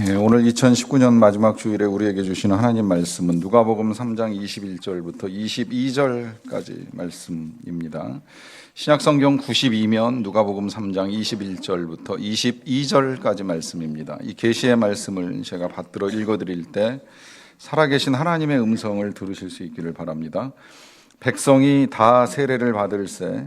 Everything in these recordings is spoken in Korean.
예, 오늘 2019년 마지막 주일에 우리에게 주시는 하나님 말씀은 누가복음 3장 21절부터 22절까지 말씀입니다. 신약 성경 92면 누가복음 3장 21절부터 22절까지 말씀입니다. 이 계시의 말씀을 제가 받들어 읽어 드릴 때 살아계신 하나님의 음성을 들으실 수 있기를 바랍니다. 백성이 다 세례를 받을새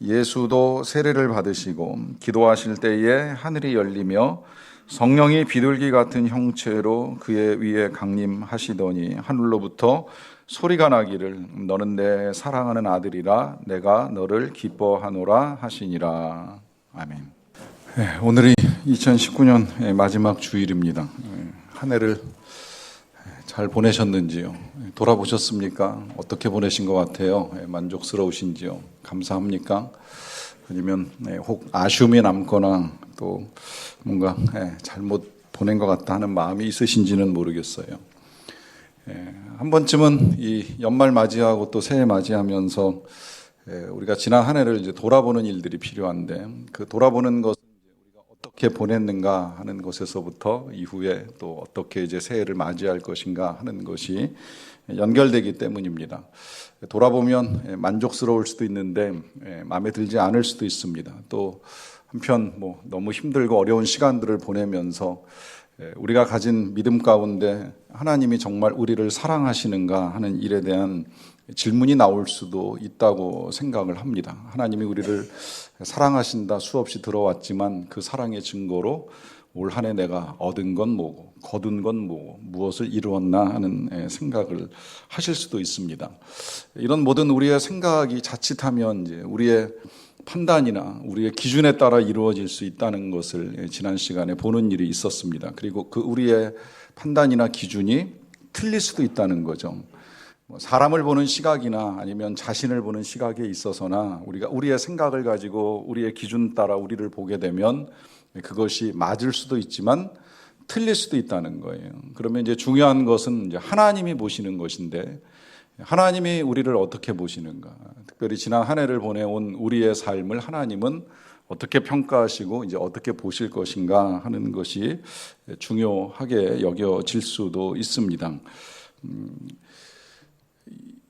예수도 세례를 받으시고 기도하실 때에 하늘이 열리며 성령이 비둘기 같은 형체로 그의 위에 강림하시더니 하늘로부터 소리가 나기를 너는 내 사랑하는 아들이라 내가 너를 기뻐하노라 하시니라 아멘. 네, 오늘이 2019년 마지막 주일입니다. 네, 한 해를 잘 보내셨는지요? 돌아보셨습니까? 어떻게 보내신 것 같아요? 네, 만족스러우신지요? 감사합니까? 아니면 네, 혹 아쉬움이 남거나 또 뭔가 예, 잘못 보낸 것 같다 하는 마음이 있으신지는 모르겠어요. 예, 한 번쯤은 이 연말 맞이하고 또 새해 맞이하면서 예, 우리가 지난 한 해를 이제 돌아보는 일들이 필요한데 그 돌아보는 것은 우리가 어떻게 보냈는가 하는 것에서부터 이후에 또 어떻게 이제 새해를 맞이할 것인가 하는 것이 연결되기 때문입니다. 돌아보면 예, 만족스러울 수도 있는데 예, 마음에 들지 않을 수도 있습니다. 또 한편 뭐 너무 힘들고 어려운 시간들을 보내면서 예, 우리가 가진 믿음 가운데 하나님이 정말 우리를 사랑하시는가 하는 일에 대한 질문이 나올 수도 있다고 생각을 합니다. 하나님이 우리를 사랑하신다 수없이 들어왔지만 그 사랑의 증거로 올 한 해 내가 얻은 건 뭐고 거둔 건 뭐고 무엇을 이루었나 하는 예, 생각을 하실 수도 있습니다. 이런 모든 우리의 생각이 자칫하면 이제 우리의 판단이나 우리의 기준에 따라 이루어질 수 있다는 것을 예, 지난 시간에 보는 일이 있었습니다. 그리고 그 우리의 판단이나 기준이 틀릴 수도 있다는 거죠. 뭐 사람을 보는 시각이나 아니면 자신을 보는 시각에 있어서나 우리가 우리의 생각을 가지고 우리의 기준 따라 우리를 보게 되면 그것이 맞을 수도 있지만 틀릴 수도 있다는 거예요. 그러면 이제 중요한 것은 이제 하나님이 보시는 것인데 하나님이 우리를 어떻게 보시는가? 특별히 지난 한 해를 보내온 우리의 삶을 하나님은 어떻게 평가하시고 이제 어떻게 보실 것인가 하는 것이 중요하게 여겨질 수도 있습니다. 음,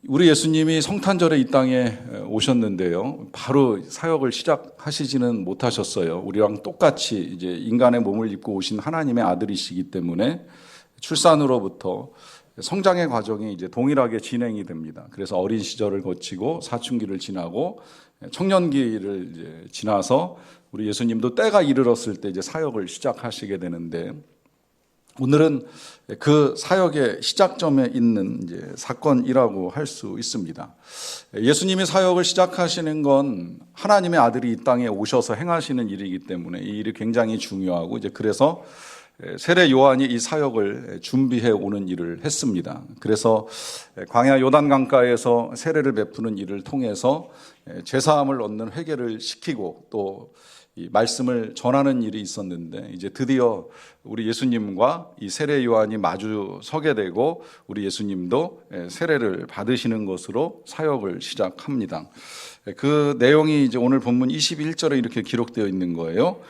우리 예수님이 성탄절에 이 땅에 오셨는데요. 바로 사역을 시작하시지는 못하셨어요. 우리랑 똑같이 이제 인간의 몸을 입고 오신 하나님의 아들이시기 때문에 출산으로부터 성장의 과정이 이제 동일하게 진행이 됩니다. 그래서 어린 시절을 거치고 사춘기를 지나고 청년기를 이제 지나서 우리 예수님도 때가 이르렀을 때 이제 사역을 시작하시게 되는데 오늘은 그 사역의 시작점에 있는 사건이라고 할 수 있습니다. 예수님이 사역을 시작하시는 건 하나님의 아들이 이 땅에 오셔서 행하시는 일이기 때문에 이 일이 굉장히 중요하고 이제 그래서 세례 요한이 이 사역을 준비해 오는 일을 했습니다. 그래서 광야 요단 강가에서 세례를 베푸는 일을 통해서 제사함을 얻는 회개를 시키고 또이 말씀을 전하는 일이 있었는데 이제 드디어 우리 예수님과 이 세례 요한이 마주 서게 되고 우리 예수님도 세례를 받으시는 것으로 사역을 시작합니다. 그 내용이 이제 오늘 본문 21절에 이렇게 기록되어 있는 거예요.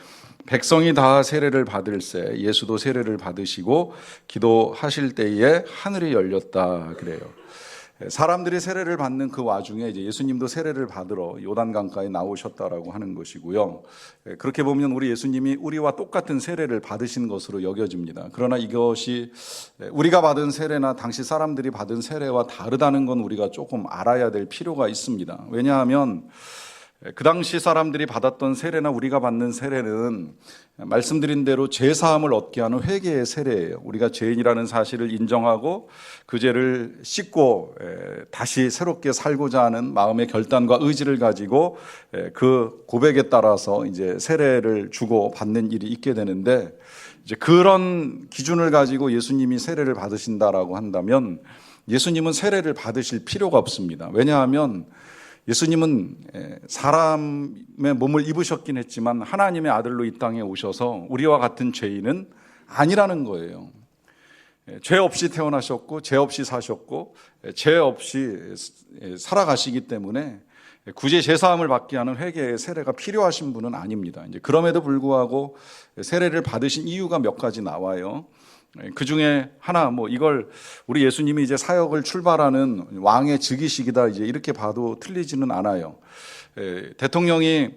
백성이 다 세례를 받을새 예수도 세례를 받으시고 기도하실 때에 하늘이 열렸다 그래요. 사람들이 세례를 받는 그 와중에 이제 예수님도 세례를 받으러 요단강가에 나오셨다라고 하는 것이고요. 그렇게 보면 우리 예수님이 우리와 똑같은 세례를 받으신 것으로 여겨집니다. 그러나 이것이 우리가 받은 세례나 당시 사람들이 받은 세례와 다르다는 건 우리가 조금 알아야 될 필요가 있습니다. 왜냐하면 그 당시 사람들이 받았던 세례나 우리가 받는 세례는 말씀드린 대로 죄 사함을 얻게 하는 회개의 세례예요. 우리가 죄인이라는 사실을 인정하고 그 죄를 씻고 다시 새롭게 살고자 하는 마음의 결단과 의지를 가지고 그 고백에 따라서 이제 세례를 주고 받는 일이 있게 되는데 이제 그런 기준을 가지고 예수님이 세례를 받으신다라고 한다면 예수님은 세례를 받으실 필요가 없습니다. 왜냐하면 예수님은 사람의 몸을 입으셨긴 했지만 하나님의 아들로 이 땅에 오셔서 우리와 같은 죄인은 아니라는 거예요. 죄 없이 태어나셨고, 죄 없이 사셨고, 죄 없이 살아가시기 때문에 구제 제사함을 받게 하는 회개의 세례가 필요하신 분은 아닙니다. 이제 그럼에도 불구하고 세례를 받으신 이유가 몇 가지 나와요. 그 중에 하나 뭐 이걸 우리 예수님이 이제 사역을 출발하는 왕의 즉위식이다 이제 이렇게 봐도 틀리지는 않아요. 에, 대통령이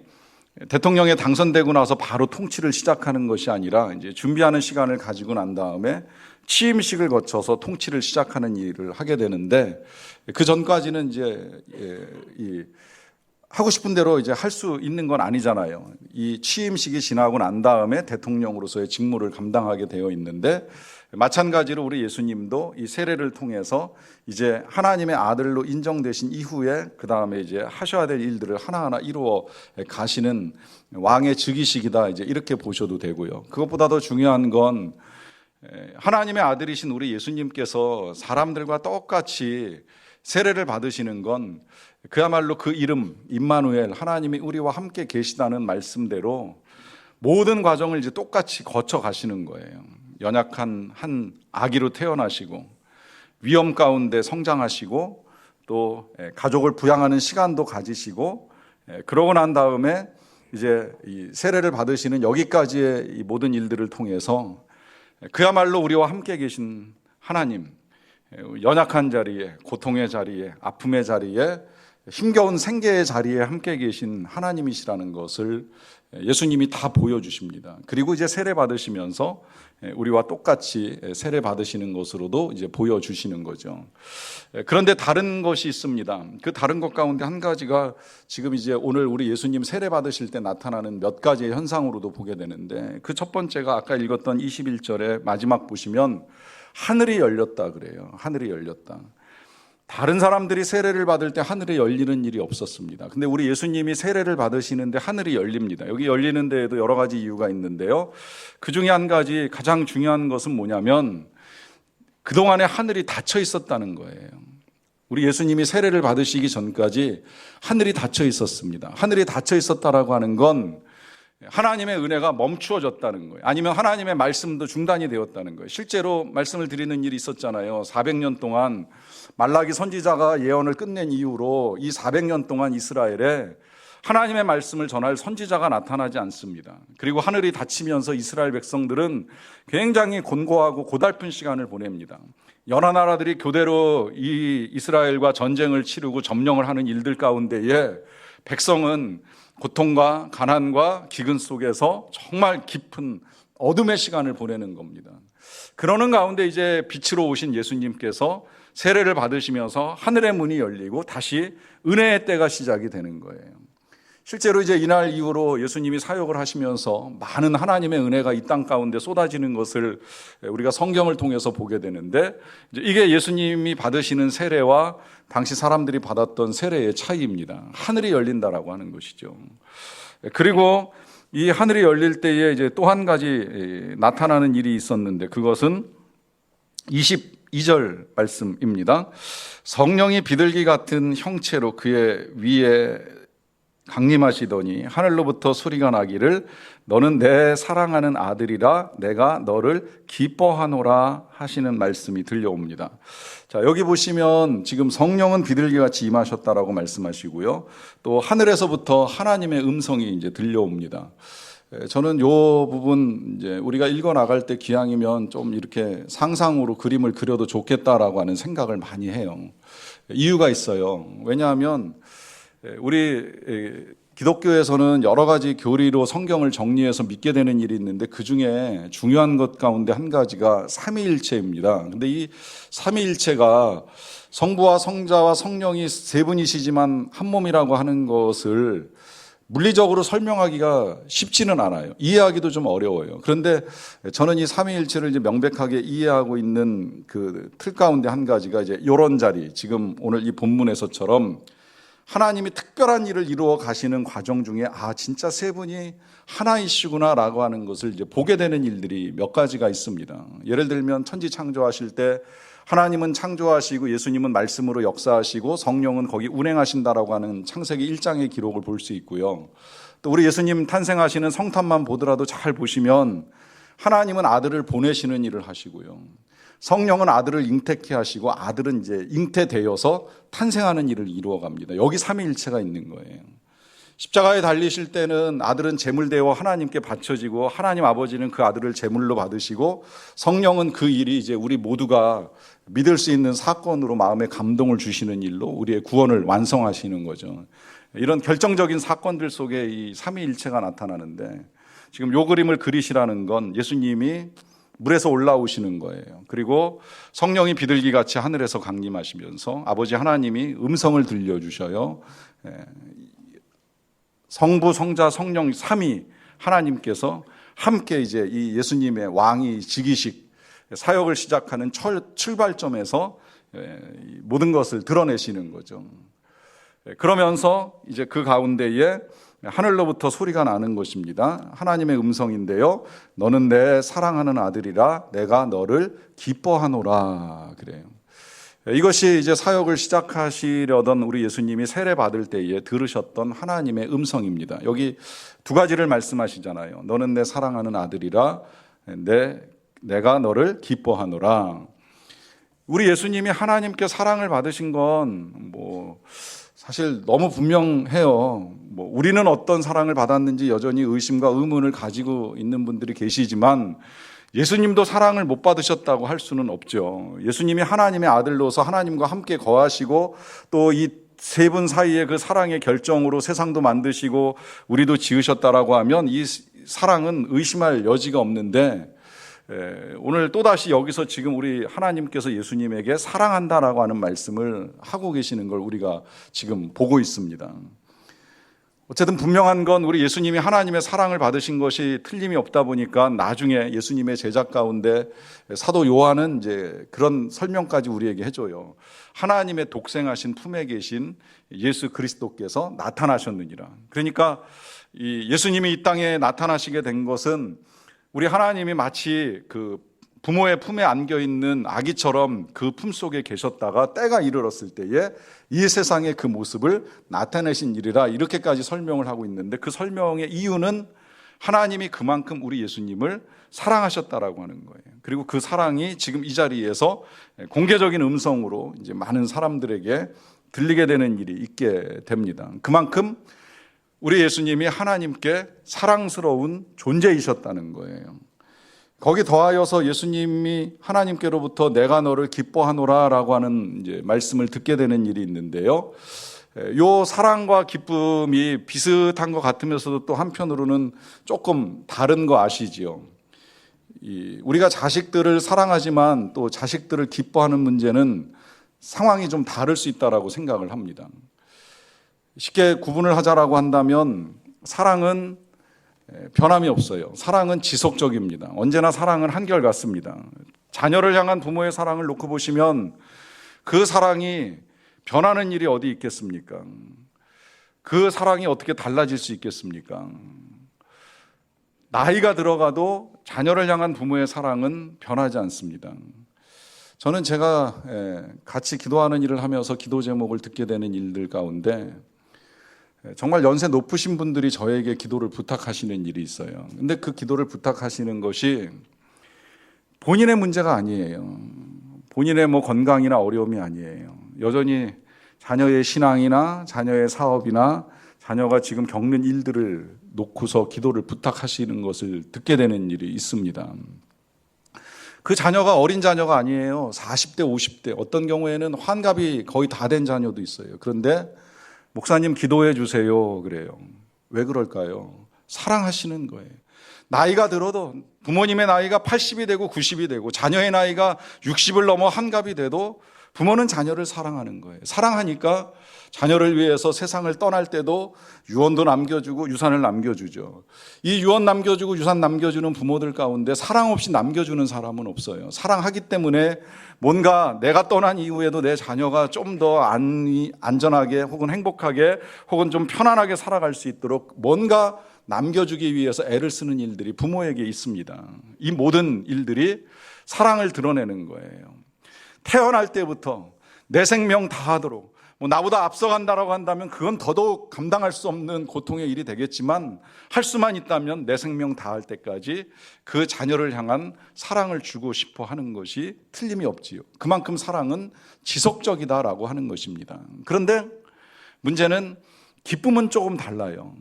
대통령에 당선되고 나서 바로 통치를 시작하는 것이 아니라 이제 준비하는 시간을 가지고 난 다음에 취임식을 거쳐서 통치를 시작하는 일을 하게 되는데 그 전까지는 이제 예, 이 하고 싶은 대로 이제 할 수 있는 건 아니잖아요. 이 취임식이 지나고 난 다음에 대통령으로서의 직무를 감당하게 되어 있는데 마찬가지로 우리 예수님도 이 세례를 통해서 이제 하나님의 아들로 인정되신 이후에 그 다음에 이제 하셔야 될 일들을 하나하나 이루어 가시는 왕의 즉위식이다 이제 이렇게 보셔도 되고요. 그것보다 더 중요한 건 하나님의 아들이신 우리 예수님께서 사람들과 똑같이 세례를 받으시는 건 그야말로 그 이름 임마누엘 하나님이 우리와 함께 계시다는 말씀대로 모든 과정을 이제 똑같이 거쳐 가시는 거예요. 연약한 한 아기로 태어나시고 위험 가운데 성장하시고 또 예, 가족을 부양하는 시간도 가지시고 예, 그러고 난 다음에 이제 이 세례를 받으시는 여기까지의 이 모든 일들을 통해서 그야말로 우리와 함께 계신 하나님 예, 연약한 자리에 고통의 자리에 아픔의 자리에 힘겨운 생계의 자리에 함께 계신 하나님이시라는 것을 예수님이 다 보여주십니다. 그리고 이제 세례 받으시면서 우리와 똑같이 세례 받으시는 것으로도 이제 보여주시는 거죠. 그런데 다른 것이 있습니다. 그 다른 것 가운데 한 가지가 지금 이제 오늘 우리 예수님 세례 받으실 때 나타나는 몇 가지의 현상으로도 보게 되는데 그 첫 번째가 아까 읽었던 21절의 마지막 보시면 하늘이 열렸다 그래요. 하늘이 열렸다. 다른 사람들이 세례를 받을 때 하늘에 열리는 일이 없었습니다. 근데 우리 예수님이 세례를 받으시는데 하늘이 열립니다. 여기 열리는 데에도 여러 가지 이유가 있는데요. 그 중에 한 가지 가장 중요한 것은 뭐냐면 그동안에 하늘이 닫혀 있었다는 거예요. 우리 예수님이 세례를 받으시기 전까지 하늘이 닫혀 있었습니다. 하늘이 닫혀 있었다라고 하는 건 하나님의 은혜가 멈추어졌다는 거예요. 아니면 하나님의 말씀도 중단이 되었다는 거예요. 실제로 말씀을 드리는 일이 있었잖아요. 400년 동안 말라기 선지자가 예언을 끝낸 이후로 이 400년 동안 이스라엘에 하나님의 말씀을 전할 선지자가 나타나지 않습니다. 그리고 하늘이 닫히면서 이스라엘 백성들은 굉장히 곤고하고 고달픈 시간을 보냅니다. 여러 나라들이 교대로 이 이스라엘과 전쟁을 치르고 점령을 하는 일들 가운데에 백성은 고통과 가난과 기근 속에서 정말 깊은 어둠의 시간을 보내는 겁니다. 그러는 가운데 이제 빛으로 오신 예수님께서 세례를 받으시면서 하늘의 문이 열리고 다시 은혜의 때가 시작이 되는 거예요. 실제로 이제 이날 이후로 예수님이 사역을 하시면서 많은 하나님의 은혜가 이 땅 가운데 쏟아지는 것을 우리가 성경을 통해서 보게 되는데 이게 예수님이 받으시는 세례와 당시 사람들이 받았던 세례의 차이입니다. 하늘이 열린다라고 하는 것이죠. 그리고 이 하늘이 열릴 때에 이제 또 한 가지 나타나는 일이 있었는데 그것은 22절 말씀입니다. 성령이 비둘기 같은 형체로 그의 위에 강림하시더니 하늘로부터 소리가 나기를 너는 내 사랑하는 아들이라 내가 너를 기뻐하노라 하시는 말씀이 들려옵니다. 자, 여기 보시면 지금 성령은 비둘기 같이 임하셨다라고 말씀하시고요. 또 하늘에서부터 하나님의 음성이 이제 들려옵니다. 저는 요 부분 이제 우리가 읽어 나갈 때 기왕이면 좀 이렇게 상상으로 그림을 그려도 좋겠다라고 하는 생각을 많이 해요. 이유가 있어요. 왜냐하면 우리 기독교에서는 여러 가지 교리로 성경을 정리해서 믿게 되는 일이 있는데 그 중에 중요한 것 가운데 한 가지가 삼위일체입니다. 근데 이 삼위일체가 성부와 성자와 성령이 세 분이시지만 한 몸이라고 하는 것을 물리적으로 설명하기가 쉽지는 않아요. 이해하기도 좀 어려워요. 그런데 저는 이 삼위일체를 이제 명백하게 이해하고 있는 그 틀 가운데 한 가지가 이제 요런 자리, 지금 오늘 이 본문에서처럼 하나님이 특별한 일을 이루어 가시는 과정 중에 아 진짜 세 분이 하나이시구나라고 하는 것을 이제 보게 되는 일들이 몇 가지가 있습니다. 예를 들면 천지 창조하실 때 하나님은 창조하시고 예수님은 말씀으로 역사하시고 성령은 거기 운행하신다라고 하는 창세기 1장의 기록을 볼 수 있고요. 또 우리 예수님 탄생하시는 성탄만 보더라도 잘 보시면 하나님은 아들을 보내시는 일을 하시고요. 성령은 아들을 잉태케 하시고 아들은 이제 잉태되어서 탄생하는 일을 이루어 갑니다. 여기 삼위일체가 있는 거예요. 십자가에 달리실 때는 아들은 제물되어 하나님께 바쳐지고 하나님 아버지는 그 아들을 제물로 받으시고 성령은 그 일이 이제 우리 모두가 믿을 수 있는 사건으로 마음에 감동을 주시는 일로 우리의 구원을 완성하시는 거죠. 이런 결정적인 사건들 속에 이 삼위일체가 나타나는데 지금 요 그림을 그리시라는 건 예수님이 물에서 올라오시는 거예요. 그리고 성령이 비둘기 같이 하늘에서 강림하시면서 아버지 하나님이 음성을 들려주셔요. 예, 성부, 성자, 성령 삼위 하나님께서 함께 이제 이 예수님의 왕이 즉위식 사역을 시작하는 철, 출발점에서 예, 이 모든 것을 드러내시는 거죠. 예, 그러면서 이제 그 가운데에 하늘로부터 소리가 나는 것입니다. 하나님의 음성인데요. 너는 내 사랑하는 아들이라 내가 너를 기뻐하노라 그래요. 이것이 이제 사역을 시작하시려던 우리 예수님이 세례 받을 때에 들으셨던 하나님의 음성입니다. 여기 두 가지를 말씀하시잖아요. 너는 내 사랑하는 아들이라 내 내가 너를 기뻐하노라. 우리 예수님이 하나님께 사랑을 받으신 건 뭐 사실 너무 분명해요. 뭐 우리는 어떤 사랑을 받았는지 여전히 의심과 의문을 가지고 있는 분들이 계시지만 예수님도 사랑을 못 받으셨다고 할 수는 없죠. 예수님이 하나님의 아들로서 하나님과 함께 거하시고 또 이 세 분 사이의 그 사랑의 결정으로 세상도 만드시고 우리도 지으셨다라고 하면 이 사랑은 의심할 여지가 없는데 예, 오늘 또다시 여기서 지금 우리 하나님께서 예수님에게 사랑한다라고 하는 말씀을 하고 계시는 걸 우리가 지금 보고 있습니다. 어쨌든 분명한 건 우리 예수님이 하나님의 사랑을 받으신 것이 틀림이 없다 보니까 나중에 예수님의 제작 가운데 사도 요한은 이제 그런 설명까지 우리에게 해줘요. 하나님의 독생하신 품에 계신 예수 그리스도께서 나타나셨느니라. 그러니까 이 예수님이 이 땅에 나타나시게 된 것은 우리 하나님이 마치 그 부모의 품에 안겨 있는 아기처럼 그 품 속에 계셨다가 때가 이르렀을 때에 이 세상의 그 모습을 나타내신 일이라 이렇게까지 설명을 하고 있는데 그 설명의 이유는 하나님이 그만큼 우리 예수님을 사랑하셨다라고 하는 거예요. 그리고 그 사랑이 지금 이 자리에서 공개적인 음성으로 이제 많은 사람들에게 들리게 되는 일이 있게 됩니다. 그만큼 우리 예수님이 하나님께 사랑스러운 존재이셨다는 거예요. 거기 더하여서 예수님이 하나님께로부터 내가 너를 기뻐하노라라고 하는 말씀을 듣게 되는 일이 있는데요. 요 사랑과 기쁨이 비슷한 것 같으면서도 또 한편으로는 조금 다른 거 아시지요? 이 우리가 자식들을 사랑하지만 또 자식들을 기뻐하는 문제는 상황이 좀 다를 수 있다라고 생각을 합니다. 쉽게 구분을 하자라고 한다면 사랑은 변함이 없어요. 사랑은 지속적입니다. 언제나 사랑은 한결같습니다. 자녀를 향한 부모의 사랑을 놓고 보시면 그 사랑이 변하는 일이 어디 있겠습니까? 그 사랑이 어떻게 달라질 수 있겠습니까? 나이가 들어가도 자녀를 향한 부모의 사랑은 변하지 않습니다. 저는 제가 같이 기도하는 일을 하면서 기도 제목을 듣게 되는 일들 가운데 정말 연세 높으신 분들이 저에게 기도를 부탁하시는 일이 있어요. 근데 그 기도를 부탁하시는 것이 본인의 문제가 아니에요. 본인의 뭐 건강이나 어려움이 아니에요. 여전히 자녀의 신앙이나 자녀의 사업이나 자녀가 지금 겪는 일들을 놓고서 기도를 부탁하시는 것을 듣게 되는 일이 있습니다. 그 자녀가 어린 자녀가 아니에요. 40대, 50대. 어떤 경우에는 환갑이 거의 다 된 자녀도 있어요. 그런데 목사님 기도해 주세요. 그래요. 왜 그럴까요? 사랑하시는 거예요. 나이가 들어도 부모님의 나이가 80이 되고 90이 되고 자녀의 나이가 60을 넘어 한갑이 돼도 부모는 자녀를 사랑하는 거예요. 사랑하니까 자녀를 위해서 세상을 떠날 때도 유언도 남겨주고 유산을 남겨주죠. 이 유언 남겨주고 유산 남겨주는 부모들 가운데 사랑 없이 남겨주는 사람은 없어요. 사랑하기 때문에 뭔가 내가 떠난 이후에도 내 자녀가 좀 더 안전하게 혹은 행복하게 혹은 좀 편안하게 살아갈 수 있도록 뭔가 남겨주기 위해서 애를 쓰는 일들이 부모에게 있습니다. 이 모든 일들이 사랑을 드러내는 거예요. 태어날 때부터 내 생명 다하도록 뭐 나보다 앞서간다라고 한다면 그건 더더욱 감당할 수 없는 고통의 일이 되겠지만 할 수만 있다면 내 생명 다할 때까지 그 자녀를 향한 사랑을 주고 싶어 하는 것이 틀림이 없지요. 그만큼 사랑은 지속적이다라고 하는 것입니다. 그런데 문제는 기쁨은 조금 달라요.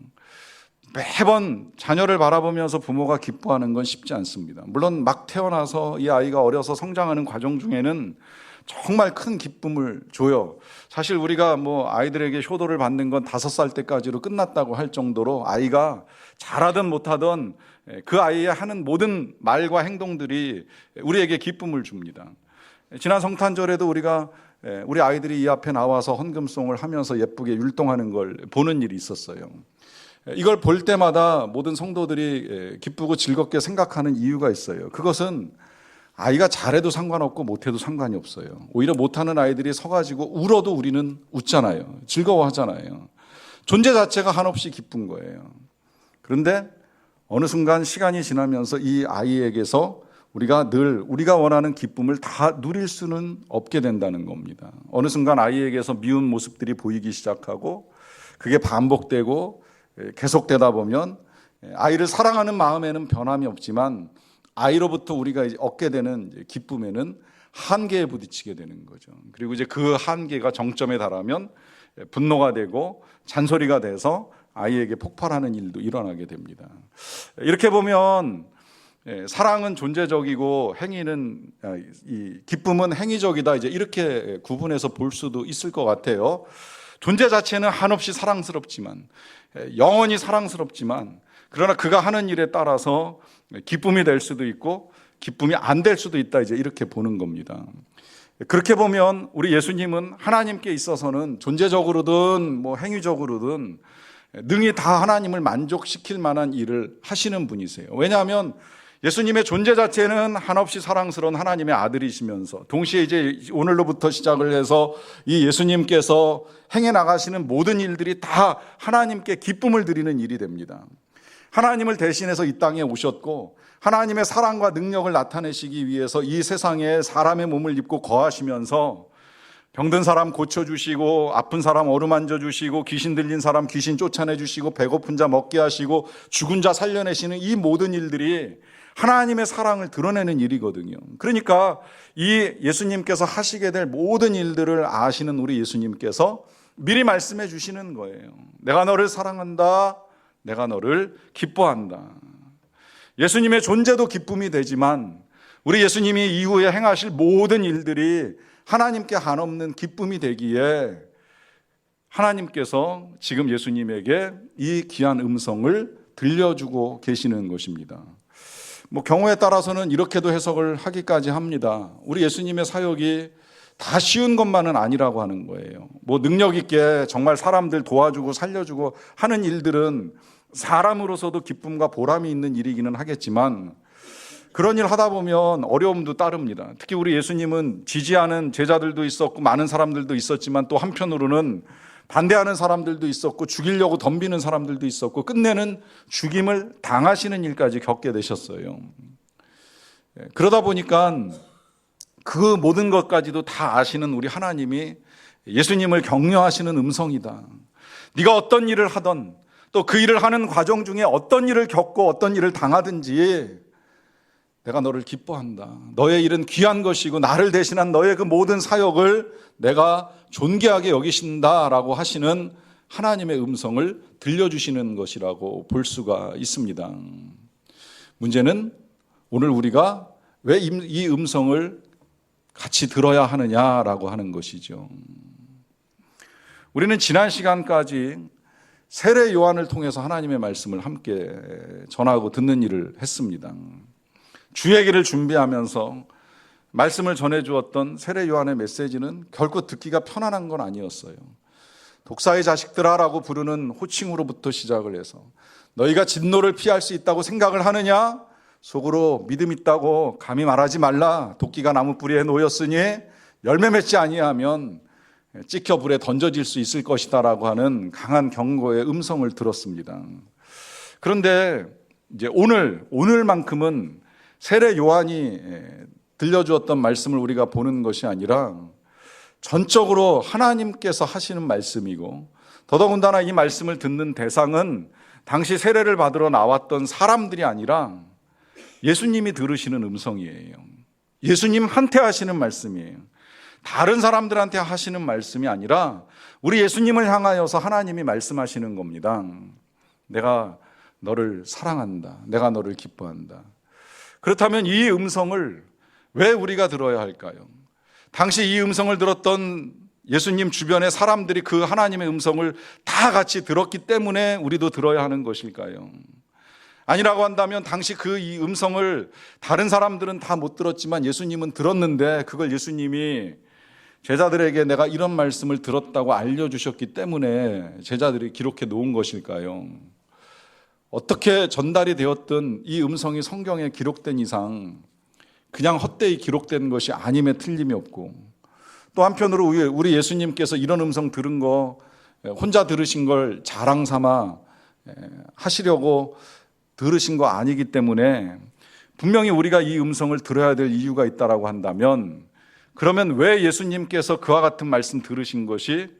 매번 자녀를 바라보면서 부모가 기뻐하는 건 쉽지 않습니다. 물론 막 태어나서 이 아이가 어려서 성장하는 과정 중에는 정말 큰 기쁨을 줘요. 사실 우리가 뭐 아이들에게 효도를 받는 건 다섯 살 때까지로 끝났다고 할 정도로 아이가 잘하든 못하든 그 아이의 하는 모든 말과 행동들이 우리에게 기쁨을 줍니다. 지난 성탄절에도 우리가 우리 아이들이 이 앞에 나와서 헌금송을 하면서 예쁘게 율동하는 걸 보는 일이 있었어요. 이걸 볼 때마다 모든 성도들이 기쁘고 즐겁게 생각하는 이유가 있어요. 그것은 아이가 잘해도 상관없고 못해도 상관이 없어요. 오히려 못하는 아이들이 서가지고 울어도 우리는 웃잖아요. 즐거워하잖아요. 존재 자체가 한없이 기쁜 거예요. 그런데 어느 순간 시간이 지나면서 이 아이에게서 우리가 늘 우리가 원하는 기쁨을 다 누릴 수는 없게 된다는 겁니다. 어느 순간 아이에게서 미운 모습들이 보이기 시작하고 그게 반복되고 계속되다 보면 아이를 사랑하는 마음에는 변함이 없지만 아이로부터 우리가 얻게 되는 기쁨에는 한계에 부딪히게 되는 거죠. 그리고 이제 그 한계가 정점에 달하면 분노가 되고 잔소리가 돼서 아이에게 폭발하는 일도 일어나게 됩니다. 이렇게 보면 사랑은 존재적이고 행위는 아, 이 기쁨은 행위적이다 이제 이렇게 구분해서 볼 수도 있을 것 같아요. 존재 자체는 한없이 사랑스럽지만 영원히 사랑스럽지만 그러나 그가 하는 일에 따라서 기쁨이 될 수도 있고 기쁨이 안 될 수도 있다 이제 이렇게 보는 겁니다. 그렇게 보면 우리 예수님은 하나님께 있어서는 존재적으로든 뭐 행위적으로든 능히 다 하나님을 만족시킬 만한 일을 하시는 분이세요. 왜냐하면 예수님의 존재 자체는 한없이 사랑스러운 하나님의 아들이시면서 동시에 이제 오늘로부터 시작을 해서 이 예수님께서 행해 나가시는 모든 일들이 다 하나님께 기쁨을 드리는 일이 됩니다. 하나님을 대신해서 이 땅에 오셨고 하나님의 사랑과 능력을 나타내시기 위해서 이 세상에 사람의 몸을 입고 거하시면서 병든 사람 고쳐주시고 아픈 사람 어루만져 주시고 귀신 들린 사람 귀신 쫓아내 주시고 배고픈 자 먹게 하시고 죽은 자 살려내시는 이 모든 일들이 하나님의 사랑을 드러내는 일이거든요. 그러니까 이 예수님께서 하시게 될 모든 일들을 아시는 우리 예수님께서 미리 말씀해 주시는 거예요. 내가 너를 사랑한다. 내가 너를 기뻐한다. 예수님의 존재도 기쁨이 되지만 우리 예수님이 이후에 행하실 모든 일들이 하나님께 한없는 기쁨이 되기에 하나님께서 지금 예수님에게 이 귀한 음성을 들려주고 계시는 것입니다. 뭐 경우에 따라서는 이렇게도 해석을 하기까지 합니다. 우리 예수님의 사역이 다 쉬운 것만은 아니라고 하는 거예요. 뭐 능력 있게 정말 사람들 도와주고 살려주고 하는 일들은 사람으로서도 기쁨과 보람이 있는 일이기는 하겠지만 그런 일 하다 보면 어려움도 따릅니다. 특히 우리 예수님은 지지하는 제자들도 있었고 많은 사람들도 있었지만 또 한편으로는 반대하는 사람들도 있었고 죽이려고 덤비는 사람들도 있었고 끝내는 죽임을 당하시는 일까지 겪게 되셨어요. 예, 그러다 보니까 그 모든 것까지도 다 아시는 우리 하나님이 예수님을 격려하시는 음성이다. 네가 어떤 일을 하던 또 그 일을 하는 과정 중에 어떤 일을 겪고 어떤 일을 당하든지 내가 너를 기뻐한다. 너의 일은 귀한 것이고 나를 대신한 너의 그 모든 사역을 내가 존귀하게 여기신다라고 하시는 하나님의 음성을 들려주시는 것이라고 볼 수가 있습니다. 문제는 오늘 우리가 왜 이 음성을 같이 들어야 하느냐라고 하는 것이죠. 우리는 지난 시간까지 세례 요한을 통해서 하나님의 말씀을 함께 전하고 듣는 일을 했습니다. 주의기를 준비하면서 말씀을 전해 주었던 세례 요한의 메시지는 결코 듣기가 편안한 건 아니었어요. 독사의 자식들아라고 부르는 호칭으로부터 시작을 해서 너희가 진노를 피할 수 있다고 생각을 하느냐? 속으로 믿음 있다고 감히 말하지 말라. 도끼가 나무 뿌리에 놓였으니 열매 맺지 아니하면 찍혀 불에 던져질 수 있을 것이다라고 하는 강한 경고의 음성을 들었습니다. 그런데 이제 오늘 오늘만큼은 세례 요한이 들려주었던 말씀을 우리가 보는 것이 아니라 전적으로 하나님께서 하시는 말씀이고 더더군다나 이 말씀을 듣는 대상은 당시 세례를 받으러 나왔던 사람들이 아니라 예수님이 들으시는 음성이에요. 예수님한테 하시는 말씀이에요. 다른 사람들한테 하시는 말씀이 아니라 우리 예수님을 향하여서 하나님이 말씀하시는 겁니다. 내가 너를 사랑한다. 내가 너를 기뻐한다. 그렇다면 이 음성을 왜 우리가 들어야 할까요? 당시 이 음성을 들었던 예수님 주변의 사람들이 그 하나님의 음성을 다 같이 들었기 때문에 우리도 들어야 하는 것일까요? 아니라고 한다면 당시 그 이 음성을 다른 사람들은 다 못 들었지만 예수님은 들었는데 그걸 예수님이 제자들에게 내가 이런 말씀을 들었다고 알려주셨기 때문에 제자들이 기록해 놓은 것일까요? 어떻게 전달이 되었든 이 음성이 성경에 기록된 이상 그냥 헛되이 기록된 것이 아님에 틀림이 없고 또 한편으로 우리 예수님께서 이런 음성 들은 거 혼자 들으신 걸 자랑 삼아 하시려고 들으신 거 아니기 때문에 분명히 우리가 이 음성을 들어야 될 이유가 있다라고 한다면 그러면 왜 예수님께서 그와 같은 말씀 들으신 것이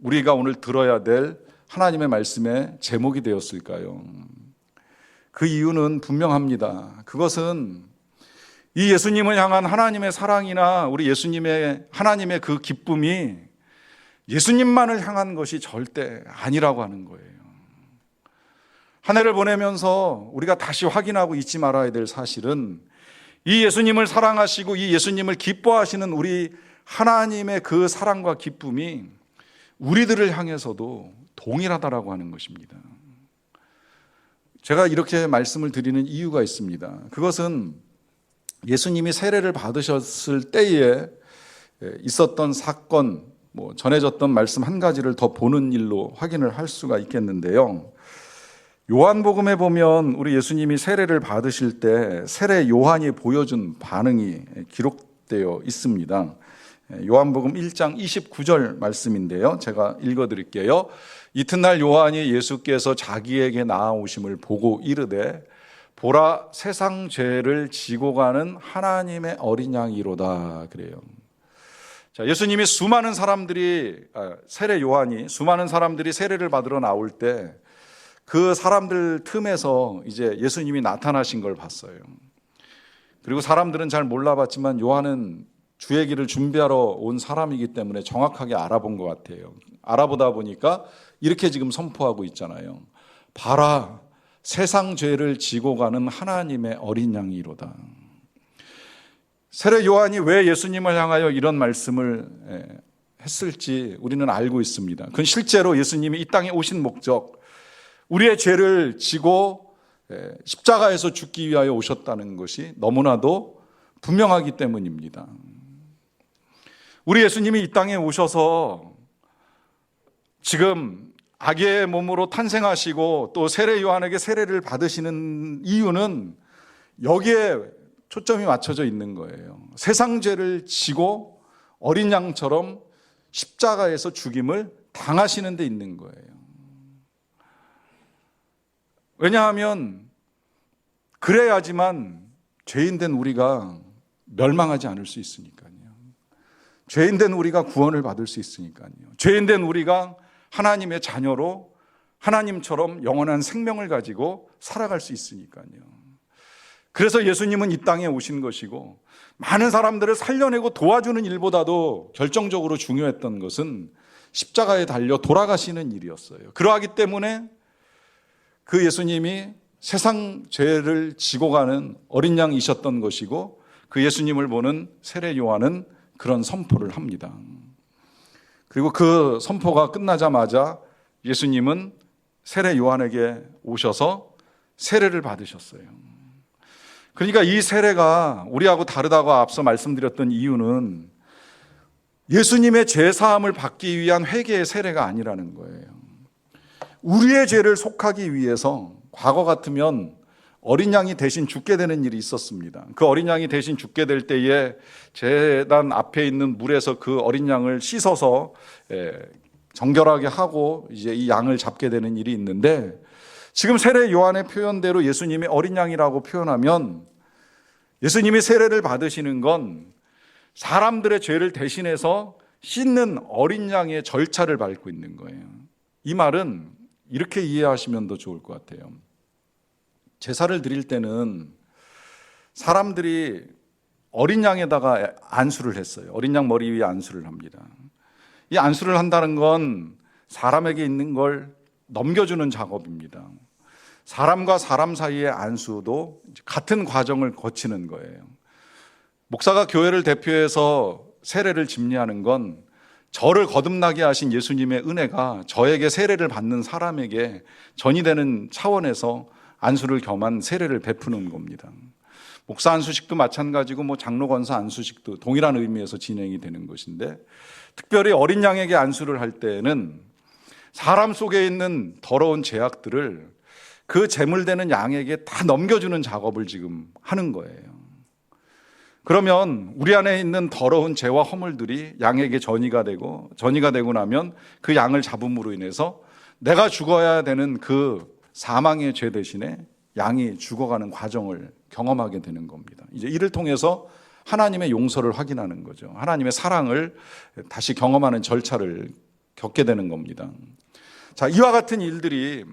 우리가 오늘 들어야 될 하나님의 말씀의 제목이 되었을까요? 그 이유는 분명합니다. 그것은 이 예수님을 향한 하나님의 사랑이나 우리 예수님의 하나님의 그 기쁨이 예수님만을 향한 것이 절대 아니라고 하는 거예요. 한 해를 보내면서 우리가 다시 확인하고 잊지 말아야 될 사실은 이 예수님을 사랑하시고 이 예수님을 기뻐하시는 우리 하나님의 그 사랑과 기쁨이 우리들을 향해서도 동일하다라고 하는 것입니다. 제가 이렇게 말씀을 드리는 이유가 있습니다. 그것은 예수님이 세례를 받으셨을 때에 있었던 사건, 뭐 전해졌던 말씀 한 가지를 더 보는 일로 확인을 할 수가 있겠는데요. 요한복음에 보면 우리 예수님이 세례를 받으실 때 세례 요한이 보여준 반응이 기록되어 있습니다. 요한복음 1장 29절 말씀인데요. 제가 읽어 드릴게요. 이튿날 요한이 예수께서 자기에게 나아오심을 보고 이르되 보라 세상 죄를 지고 가는 하나님의 어린 양이로다 그래요. 자, 예수님이 수많은 사람들이 아, 세례 요한이 수많은 사람들이 세례를 받으러 나올 때 그 사람들 틈에서 이제 예수님이 나타나신 걸 봤어요. 그리고 사람들은 잘 몰라봤지만 요한은 주의 길을 준비하러 온 사람이기 때문에 정확하게 알아본 것 같아요. 알아보다 보니까 이렇게 지금 선포하고 있잖아요. 봐라, 세상 죄를 지고 가는 하나님의 어린 양이로다. 세례 요한이 왜 예수님을 향하여 이런 말씀을 했을지 우리는 알고 있습니다. 그건 실제로 예수님이 이 땅에 오신 목적, 우리의 죄를 지고 십자가에서 죽기 위하여 오셨다는 것이 너무나도 분명하기 때문입니다. 우리 예수님이 이 땅에 오셔서 지금 악의 몸으로 탄생하시고 또 세례 요한에게 세례를 받으시는 이유는 여기에 초점이 맞춰져 있는 거예요. 세상 죄를 지고 어린 양처럼 십자가에서 죽임을 당하시는 데 있는 거예요. 왜냐하면 그래야지만 죄인 된 우리가 멸망하지 않을 수 있으니까요. 죄인된 우리가 구원을 받을 수 있으니까요. 죄인된 우리가 하나님의 자녀로 하나님처럼 영원한 생명을 가지고 살아갈 수 있으니까요. 그래서 예수님은 이 땅에 오신 것이고 많은 사람들을 살려내고 도와주는 일보다도 결정적으로 중요했던 것은 십자가에 달려 돌아가시는 일이었어요. 그러하기 때문에 그 예수님이 세상 죄를 지고 가는 어린 양이셨던 것이고 그 예수님을 보는 세례 요한은 그런 선포를 합니다. 그리고 그 선포가 끝나자마자 예수님은 세례 요한에게 오셔서 세례를 받으셨어요. 그러니까 이 세례가 우리하고 다르다고 앞서 말씀드렸던 이유는 예수님의 죄 사함을 받기 위한 회개의 세례가 아니라는 거예요. 우리의 죄를 속하기 위해서 과거 같으면 어린 양이 대신 죽게 되는 일이 있었습니다. 그 어린 양이 대신 죽게 될 때에 재단 앞에 있는 물에서 그 어린 양을 씻어서 정결하게 하고 이제 이 양을 잡게 되는 일이 있는데 지금 세례 요한의 표현대로 예수님이 어린 양이라고 표현하면 예수님이 세례를 받으시는 건 사람들의 죄를 대신해서 씻는 어린 양의 절차를 밟고 있는 거예요. 이 말은 이렇게 이해하시면 더 좋을 것 같아요. 제사를 드릴 때는 사람들이 어린 양에다가 안수를 했어요. 어린 양 머리 위에 안수를 합니다. 이 안수를 한다는 건 사람에게 있는 걸 넘겨주는 작업입니다. 사람과 사람 사이의 안수도 같은 과정을 거치는 거예요. 목사가 교회를 대표해서 세례를 집례하는 건 저를 거듭나게 하신 예수님의 은혜가 저에게 세례를 받는 사람에게 전이 되는 차원에서 안수를 겸한 세례를 베푸는 겁니다. 목사 안수식도 마찬가지고 뭐 장로 권사 안수식도 동일한 의미에서 진행이 되는 것인데 특별히 어린 양에게 안수를 할 때는 사람 속에 있는 더러운 죄악들을 그 재물되는 양에게 다 넘겨주는 작업을 지금 하는 거예요. 그러면 우리 안에 있는 더러운 죄와 허물들이 양에게 전이가 되고 전이가 되고 나면 그 양을 잡음으로 인해서 내가 죽어야 되는 그 사망의 죄 대신에 양이 죽어가는 과정을 경험하게 되는 겁니다. 이제 이를 통해서 하나님의 용서를 확인하는 거죠. 하나님의 사랑을 다시 경험하는 절차를 겪게 되는 겁니다. 자, 이와 같은 일들이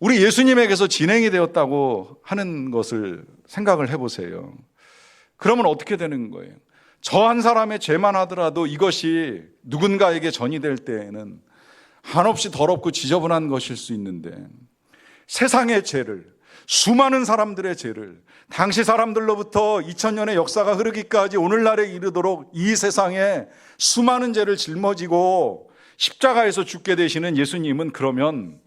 우리 예수님에게서 진행이 되었다고 하는 것을 생각을 해보세요. 그러면 어떻게 되는 거예요? 저 한 사람의 죄만 하더라도 이것이 누군가에게 전이 될 때에는 한없이 더럽고 지저분한 것일 수 있는데 세상의 죄를 수많은 사람들의 죄를 당시 사람들로부터 2000년의 역사가 흐르기까지 오늘날에 이르도록 이 세상에 수많은 죄를 짊어지고 십자가에서 죽게 되시는 예수님은 그러면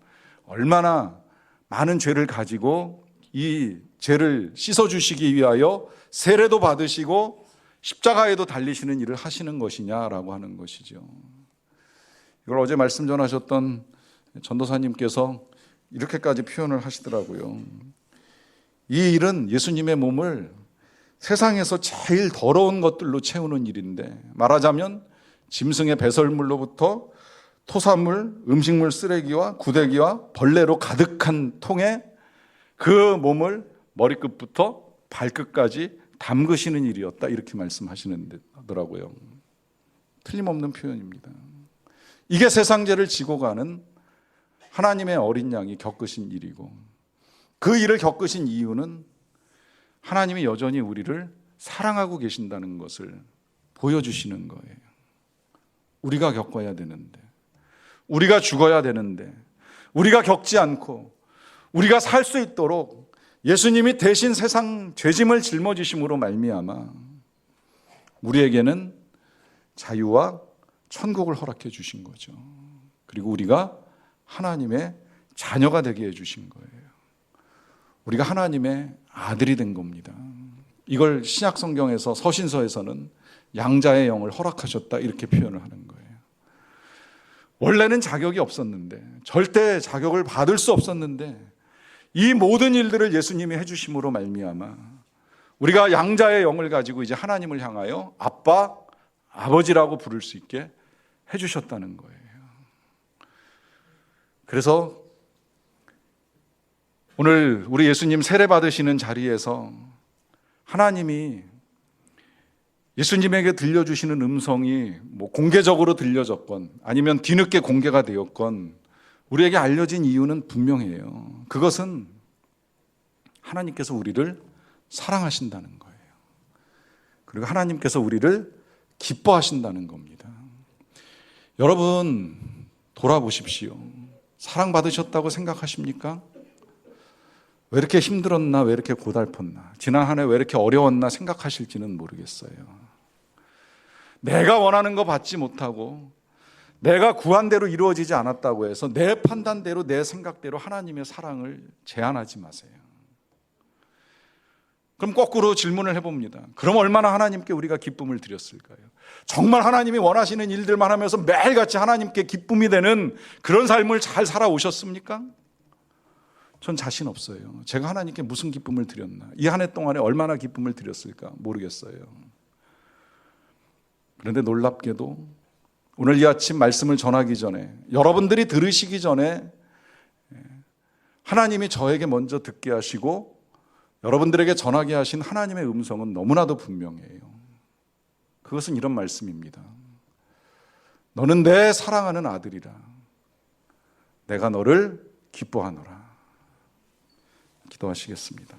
얼마나 많은 죄를 가지고 이 죄를 씻어 주시기 위하여 세례도 받으시고 십자가에도 달리시는 일을 하시는 것이냐라고 하는 것이죠. 이걸 어제 말씀 전하셨던 전도사님께서 이렇게까지 표현을 하시더라고요. 이 일은 예수님의 몸을 세상에서 제일 더러운 것들로 채우는 일인데 말하자면 짐승의 배설물로부터 토사물, 음식물 쓰레기와 구데기와 벌레로 가득한 통에 그 몸을 머리끝부터 발끝까지 담그시는 일이었다 이렇게 말씀하시는더라고요. 틀림없는 표현입니다. 이게 세상 죄를 지고 가는 하나님의 어린 양이 겪으신 일이고 그 일을 겪으신 이유는 하나님이 여전히 우리를 사랑하고 계신다는 것을 보여주시는 거예요. 우리가 겪어야 되는데, 우리가 죽어야 되는데, 우리가 겪지 않고, 우리가 살 수 있도록 예수님이 대신 세상 죄짐을 짊어지심으로 말미암아 우리에게는 자유와 천국을 허락해 주신 거죠. 그리고 우리가 하나님의 자녀가 되게 해 주신 거예요. 우리가 하나님의 아들이 된 겁니다. 이걸 신약 성경에서 서신서에서는 양자의 영을 허락하셨다 이렇게 표현을 하는 거예요. 원래는 자격이 없었는데 절대 자격을 받을 수 없었는데 이 모든 일들을 예수님이 해주심으로 말미암아 우리가 양자의 영을 가지고 이제 하나님을 향하여 아빠, 아버지라고 부를 수 있게 해주셨다는 거예요. 그래서 오늘 우리 예수님 세례 받으시는 자리에서 하나님이 예수님에게 들려주시는 음성이 뭐 공개적으로 들려졌건 아니면 뒤늦게 공개가 되었건 우리에게 알려진 이유는 분명해요. 그것은 하나님께서 우리를 사랑하신다는 거예요. 그리고 하나님께서 우리를 기뻐하신다는 겁니다. 여러분, 돌아보십시오. 사랑받으셨다고 생각하십니까? 왜 이렇게 힘들었나, 왜 이렇게 고달팠나, 지난 한 해 왜 이렇게 어려웠나 생각하실지는 모르겠어요. 내가 원하는 거 받지 못하고, 내가 구한 대로 이루어지지 않았다고 해서 내 판단대로, 내 생각대로 하나님의 사랑을 제한하지 마세요. 그럼 거꾸로 질문을 해봅니다. 그럼 얼마나 하나님께 우리가 기쁨을 드렸을까요? 정말 하나님이 원하시는 일들만 하면서 매일같이 하나님께 기쁨이 되는 그런 삶을 잘 살아오셨습니까? 전 자신 없어요. 제가 하나님께 무슨 기쁨을 드렸나? 이 한 해 동안에 얼마나 기쁨을 드렸을까? 모르겠어요. 그런데 놀랍게도 오늘 이 아침 말씀을 전하기 전에 여러분들이 들으시기 전에 하나님이 저에게 먼저 듣게 하시고 여러분들에게 전하게 하신 하나님의 음성은 너무나도 분명해요. 그것은 이런 말씀입니다. 너는 내 사랑하는 아들이라. 내가 너를 기뻐하노라. 기도하시겠습니다.